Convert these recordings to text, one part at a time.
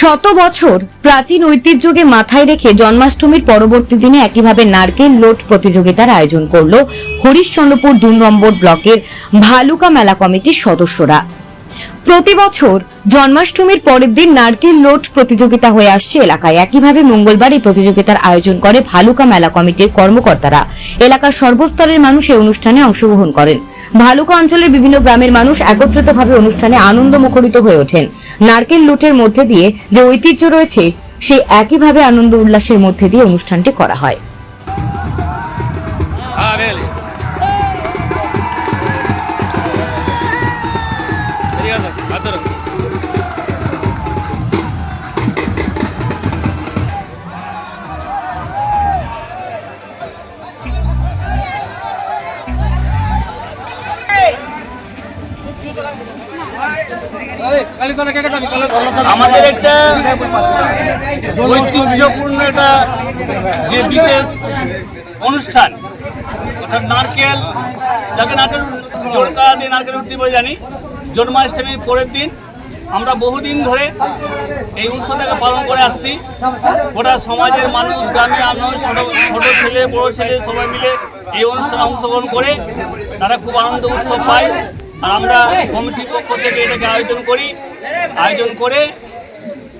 শত বছর প্রাচীন ঐতিহ্যকে মাথায় রেখে জন্মাষ্টমীর পরবর্তী দিনে একইভাবে নারকেল লোট প্রতিযোগিতার আয়োজন করল হরিশ্চন্দ্রপুর দু নম্বর ব্লকের ভালুকা মেলা কমিটির সদস্যরা। প্রতি বছর জন্মাষ্টমীর পরের দিন নারকেল লোট প্রতিযোগিতা হয়ে আসছে এলাকায়। একইভাবে মঙ্গলবার এই প্রতিযোগিতার আয়োজন করে ভালুকা মেলা কমিটির কর্মকর্তারা। এলাকার সর্বস্তরের মানুষ এই অনুষ্ঠানে অংশগ্রহণ করেন। ভালুকা অঞ্চলের বিভিন্ন গ্রামের মানুষ একত্রিতভাবে অনুষ্ঠানে আনন্দ মুখরিত হয়ে ওঠেন। নারকেল লুটের মধ্যে দিয়ে যে ঐতিহ্য রয়েছে, সেই একইভাবে আনন্দ উল্লাসের মধ্যে দিয়ে অনুষ্ঠানটি করা হয়। আমাদের একটা ঐতিহ্যপূর্ণ একটা যে বিশেষ অনুষ্ঠান, অর্থাৎ নারকেল, যাকে নারকেল চোরকা দিয়ে নারকেল উঠতে বলে জানি জন্মাষ্টমীর পরের দিন আমরা বহুদিন ধরে এই উৎসবটাকে পালন করে আসছি। গোটা সমাজের মানুষ গ্রামে আমরা ছোটো ছোটো ছেলে, বড়ো ছেলে, সবাই মিলে এই অনুষ্ঠানে অংশগ্রহণ করে তারা খুব আনন্দ উৎসব পায়। আর আমরা কমিটির পক্ষ থেকে এটাকে আয়োজন করি। আয়োজন করে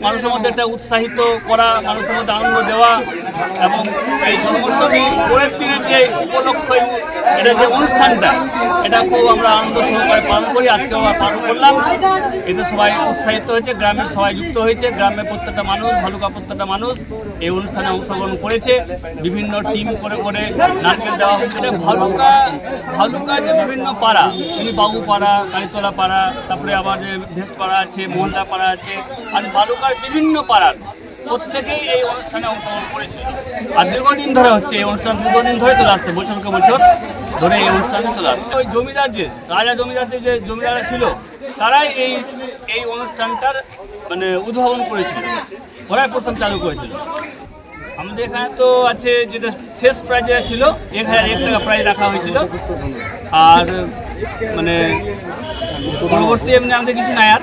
মানুষের মধ্যে একটা উৎসাহিত করা, মানুষের মধ্যে আনন্দ দেওয়া এবং এই জন্মাষ্টমী পরের দিনের যে উপলক্ষ এটা যে অনুষ্ঠানটা, এটা খুব আমরা আনন্দ সহকারে পালন করি। আজকে আবার পালন করলাম। এতে সবাই উৎসাহিত হয়েছে, গ্রামের সবাই যুক্ত হয়েছে। গ্রামের প্রত্যেকটা মানুষ, ভালুকা প্রত্যেকটা মানুষ এই অনুষ্ঠানে অংশগ্রহণ করেছে। বিভিন্ন টিম করে করে নারকেল দেওয়া হয়েছে ভালুকা ভালুকা যে বিভিন্ন পাড়া তিনি বাবু পাড়া কালীতলা পাড়া তারপরে আবার যে ভেস্টপাড়া আছে মোহনদা পাড়া আছে, আর ভালুকার বিভিন্ন পাড়ার প্রত্যেকেই এই অনুষ্ঠানে অংশগ্রহণ করেছিল। আর দীর্ঘদিন ধরে হচ্ছে এই অনুষ্ঠান, দীর্ঘদিন ধরে চলে আসছে বছরকে বছর ধরে এই অনুষ্ঠানে চলে আসছে। ওই জমিদার যে, রাজা জমিদারদের যে জমিদাররা ছিল, তারাই এই এই অনুষ্ঠানটার মানে উদ্ভাবন করেছিল। ওরাই প্রথম চালু করেছিল। আমাদের এখানে তো আছে যেটা শেষ প্রাইজ ছিল, এক হাজার এক টাকা প্রাইজ রাখা হয়েছিল। আর মানে পরবর্তী এমনি আমাদের কিছু নাই আর।